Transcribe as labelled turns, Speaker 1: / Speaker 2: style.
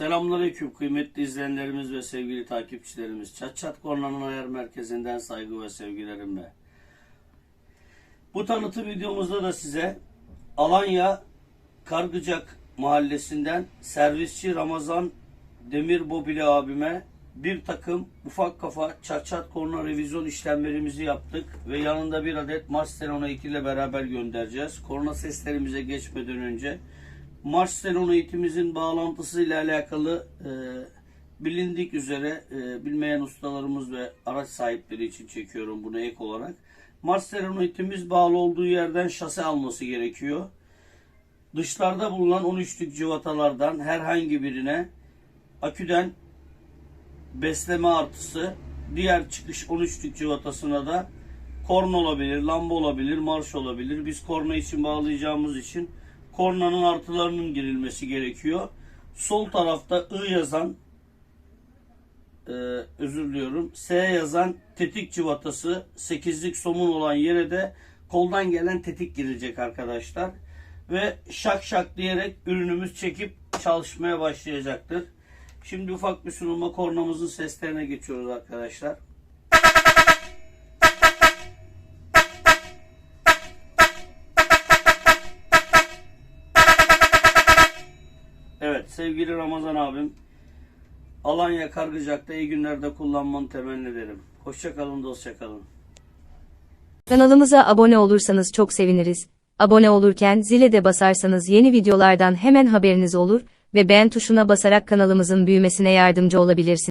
Speaker 1: Selamünaleyküm kıymetli izleyenlerimiz ve sevgili takipçilerimiz. Çat Çat Korna'nın ayar merkezinden saygı ve sevgilerimle. Bu tanıtım videomuzda da size Alanya Kargıcak mahallesinden servisçi Ramazan Demir Bobili abime bir takım ufak kafa çat çat korna revizyon işlemlerimizi yaptık ve yanında bir adet Mars Stenona 2 ile beraber göndereceğiz. Korna seslerimize geçmeden önce Mars Stenona eğitimimizin bağlantısı ile alakalı e, bilindik üzere e, bilmeyen ustalarımız ve araç sahipleri için çekiyorum bunu ek olarak. Mars Stenona eğitimimiz bağlı olduğu yerden şase alması gerekiyor. Dışlarda bulunan 13'lük civatalardan herhangi birine aküden besleme artısı, diğer çıkış 13'lük civatasına da korna olabilir, lamba olabilir, marş olabilir. Biz korna için bağlayacağımız için kornanın artılarının girilmesi gerekiyor. Sol tarafta I yazan e, özür diliyorum. S yazan tetik civatası 8'lik somun olan yere de koldan gelen tetik girecek arkadaşlar. Ve şak şak diyerek ürünümüz çekip çalışmaya başlayacaktır. Şimdi ufak bir sunulma kornamızın seslerine geçiyoruz arkadaşlar. Sevgili Ramazan abim Alanya Kargıcak'ta iyi günlerde kullanmanı temenni ederim. Hoşça kalın dostça kalın.
Speaker 2: Kanalımıza abone olursanız çok seviniriz. Abone olurken zile de basarsanız yeni videolardan hemen haberiniz olur ve beğen tuşuna basarak kanalımızın büyümesine yardımcı olabilirsiniz.